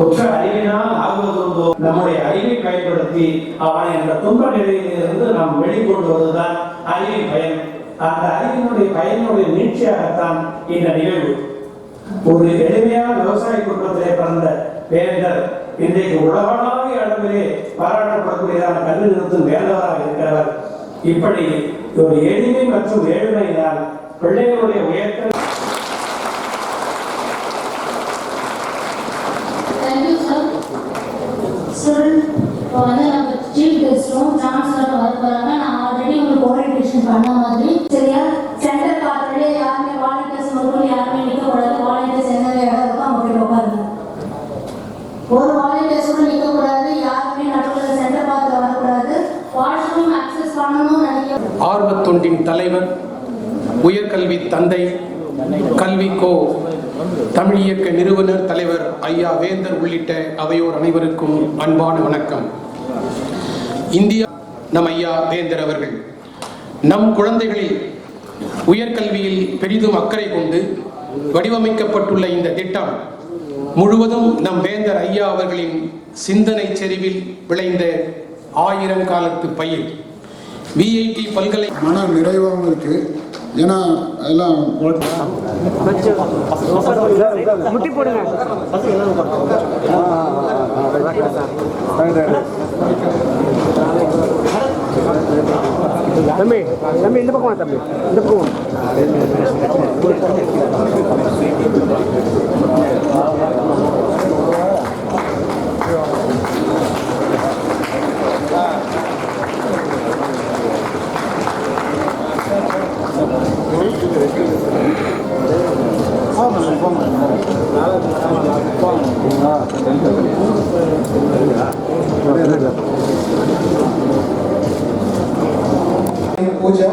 உற்ற அறிவினால் ஆகுவதுண்டோ நம்முடைய அறிவை பயன்படுத்தி அவனை அந்த துன்ப நிலையிலிருந்து நாம் வெளிக்கொண்டு வருவதுதான் அறிவின் பயன். அந்த அறிவினுடைய பயனுடைய நீட்சியாகத்தான் இந்த நிகழ்வு. ஒரு எளிமையான விவசாய குடும்பத்திலே பிறந்த வேந்தர் இன்றைக்கு உலகளாவிய அளவிலே பாராட்டப்படக்கூடியதான கல்வி நிறுத்தும் வேந்தவராக இருக்கிறவர். இப்படி ஒரு எளிமை மற்றும் ஏழ்மையினால் பிள்ளைகளுடைய உயர்த்த தேங்க்யூ சார் சார் இப்போ வந்து நம்ம சீஃப் கெஸ்ட்டும் வர போகிறாங்க நான் ஆல்ரெடி உங்களுக்கு ஓரியன்டேஷன் பண்ண மாதிரி. சரியா? சென்டர் பார்த்துட்டு யாருமே வாலண்டியர்ஸ் மட்டும் யாருமே நிற்கக்கூடாது வாலண்டியர்ஸ் எந்த இடம் இருக்கோ அவங்க போய் உட்காருங்க. ஒரு வாலண்டியர்ஸ் கூட நிற்கக்கூடாது யாருமே நடுவில் சென்டர் பார்த்து வரக்கூடாது. வாஷ்ரூம் அக்சஸ் பண்ணணும்னு நினைக்க ஆர்வத் தலைவர் உயர்கல்வி தந்தை கல்விக்கோ தமிழ் இயக்க நிறுவனர் தலைவர் ஐயா வேந்தர் உள்ளிட்ட அவையோர் அனைவருக்கும் அன்பான வணக்கம். இந்தியா நம் ஐயா வேந்தர் அவர்கள் நம் குழந்தைகளில் உயர்கல்வியில் பெரிதும் அக்கறை கொண்டு வடிவமைக்கப்பட்டுள்ள இந்த திட்டம் முழுவதும் நம் வேந்தர் ஐயா அவர்களின் சிந்தனை செறிவில் விளைந்த ஆயிரம் காலத்து பயிர் விஐடி பல்கலை மன நிறைவாக இருக்கு ஏன்னா எல்லாம் முட்டி போடுங்க. தம்பி தம்பி இந்த பக்கம் தம்பி. இந்த பக்கம் பூஜா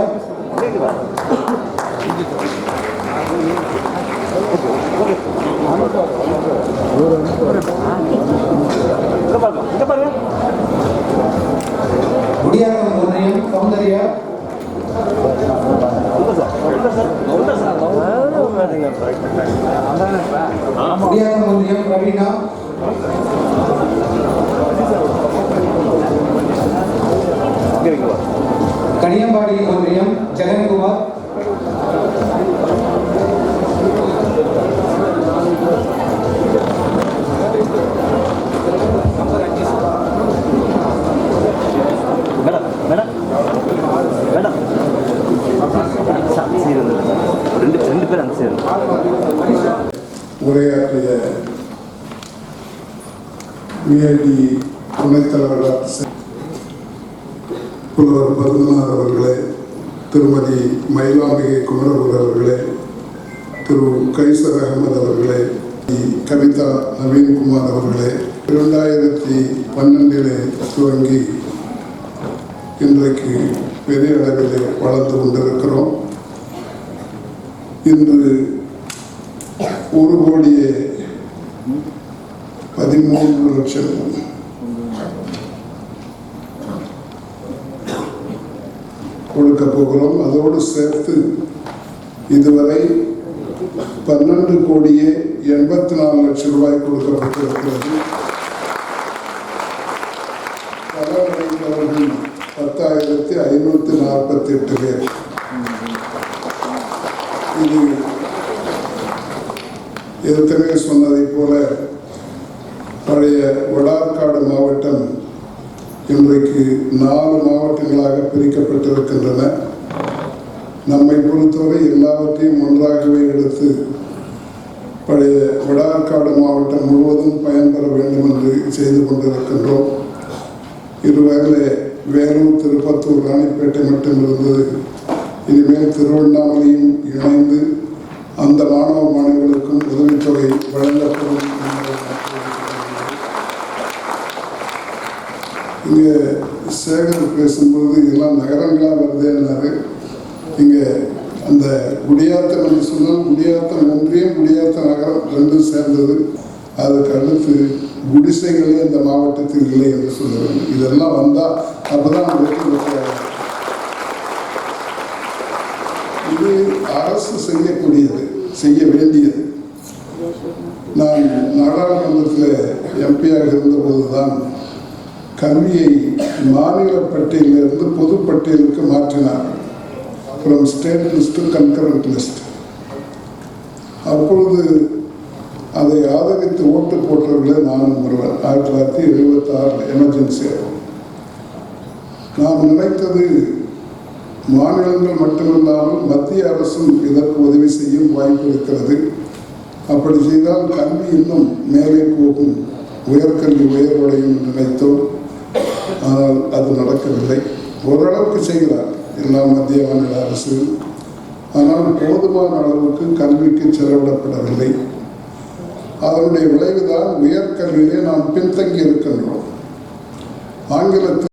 முடியாத ஒன்றையும் சௌந்தர்யா முடியாத ஒன்றியம் பிரவீனா? சீரன் ரெண்டு ரெண்டு பேர் அந்த சீர் உரையாற்றிய விஐடி துணைத் தலைவர் புலவர் பத்மநாத் அவர்களே திருமதி மயிலாம்பிகை குமரகுரு அவர்களே திரு கைசர் அகமது அவர்களே கவிதா நவீன்குமார் அவர்களே இரண்டாயிரத்தி பன்னெண்டிலே துவங்கி இன்றைக்கு பெரிய அளவில் வளர்ந்து கொண்டிருக்கிறோம். இன்று ஒரு கோடியே பதிமூன்று லட்சம். கொடுக்க போகிறோம். அதோடு சேர்த்து இதுவரை பன்னெண்டு கோடியே எண்பத்தி நாலு லட்சம் ரூபாய் கொடுக்கப்பட்டிருக்கிறது. பலனடைந்தவர்கள் பத்தாயிரத்தி ஐநூற்றி நாற்பத்தி எட்டு பேர். ஏற்கனவே சொன்னதைப் போல பழைய வடார்காடு மாவட்டம் இன்றைக்கு நாலு மாவட்டங்களாக பிரிக்கப்பட்டிருக்கின்றன. நம்மை பொறுத்தவரை எல்லாவற்றையும் ஒன்றாகவே எடுத்து பழைய வடார்காடு மாவட்டம் முழுவதும் பயன்பெற வேண்டும் என்று செய்து கொண்டிருக்கின்றோம். இருவேளை வேலூர் திருப்பத்தூர் ராணிப்பேட்டை மட்டும் இருந்தது இனிமேல் திருவண்ணாமலையும் இணைந்து அந்த மாணவ மாணவிகளுக்கும் உதவித்தொகை வழங்கப்படும் இங்கே சேகர் பேசும்போது எல்லாம் நகரங்களாக வருதுன்னாரு இங்கே அந்த குடியாத்தம் என்று சொன்னால் குடியாத்தம் ஒன்றியம் குடியாத்த நகரம் ரெண்டும் சேர்ந்தது. அதுக்கு அடுத்து குடிசைகளே இந்த மாவட்டத்தில் இல்லை என்று சொல்ல இதெல்லாம் வந்தால் அப்பதான் வெற்றி இது அரசு செய்யக்கூடியது செய்ய வேண்டியது. நான் நாடாளுமன்றத்தில் எம்பியாக இருந்தபோது தான் கல்வியை மாநில பட்டியலிருந்து பொது பட்டியலுக்கு மாற்றினார் from state list concurrent list அப்பொழுது அதை ஆதரித்து ஓட்டு போட்டவர்களே நானும் ஒருவன் ஆயிரத்தி தொள்ளாயிரத்தி எழுபத்தி ஆறு எமர்ஜென்சி நான் நினைத்தது மாநிலங்கள் மட்டுமில்லாமல் மத்திய அரசும் இதற்கு உதவி செய்யும் வாய்ப்பு இருக்கிறது. அப்படி செய்தால் கல்வி இன்னும் மேலே போகும். உயர்கல்வி உயர்வடையும் நினைத்தோம். ஆனால் அது நடக்கவில்லை. ஓரளவுக்கு செய்கிறார் எல்லா மத்திய மாநில அரசு ஆனால் போதுமான அளவுக்கு கல்விக்கு செலவிடப்படவில்லை. அதனுடைய விளைவுதான் உயர்கல்வியிலே நாம் பின்தங்கி இருக்கின்றோம் ஆங்கிலத்தில்